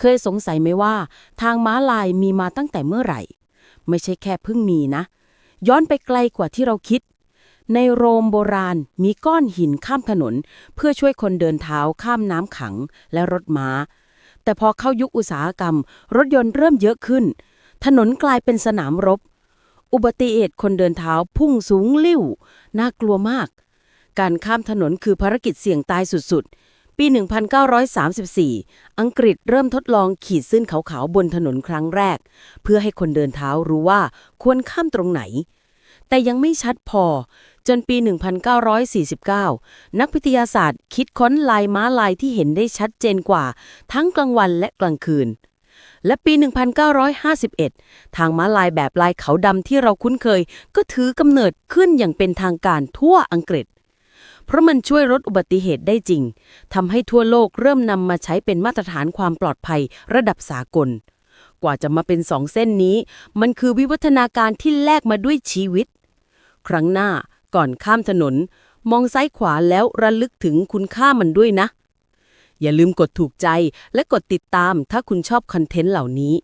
เคยสงสัยไหมว่า ทางม้าลายมีมาตั้งแต่เมื่อไหร่ ไม่ใช่แค่เพิ่งมีนะ ย้อนไปไกลกว่าที่เราคิด ในโรมโบราณมีก้อนหินข้ามถนน เพื่อช่วยคนเดินเท้าข้ามน้ำขังและรถม้า แต่พอเข้ายุคอุตสาหกรรม รถยนต์เริ่มเยอะขึ้น ถนนกลายเป็นสนามรบ อุบัติเหตุคนเดินเท้าพุ่งสูงลิ่วน่ากลัวมาก การข้ามถนนคือภารกิจเสี่ยงตายสุดๆ ปี 1934 อังกฤษเริ่มทดลองขีดเส้นขาวๆบนถนนครั้งแรก เพื่อให้คนเดินเท้ารู้ว่าควรข้ามตรงไหน แต่ยังไม่ชัดพอ จนปี 1949 นักวิทยาศาสตร์คิดค้นลายม้าลายที่เห็นได้ชัดเจนกว่า ทั้งกลางวันและกลางคืนและปี 1951 ทางม้าลายแบบลายเขาดำที่เราคุ้นเคย ก็ถือกำเนิดขึ้นอย่างเป็นทางการทั่วอังกฤษ เพราะมันช่วยลดอุบัติเหตุได้จริงทำให้ทั่วโลกเริ่มนำมาใช้เป็นมาตรฐานความปลอดภัยระดับสากล กว่าจะมาเป็นสองเส้นนี้ มันคือวิวัฒนาการที่แลกมาด้วยชีวิต ครั้งหน้าก่อนข้ามถนน มองซ้ายขวาแล้วระลึกถึงคุณค่ามันด้วยนะ อย่าลืมกดถูกใจและกดติดตามถ้าคุณชอบคอนเทนต์เหล่านี้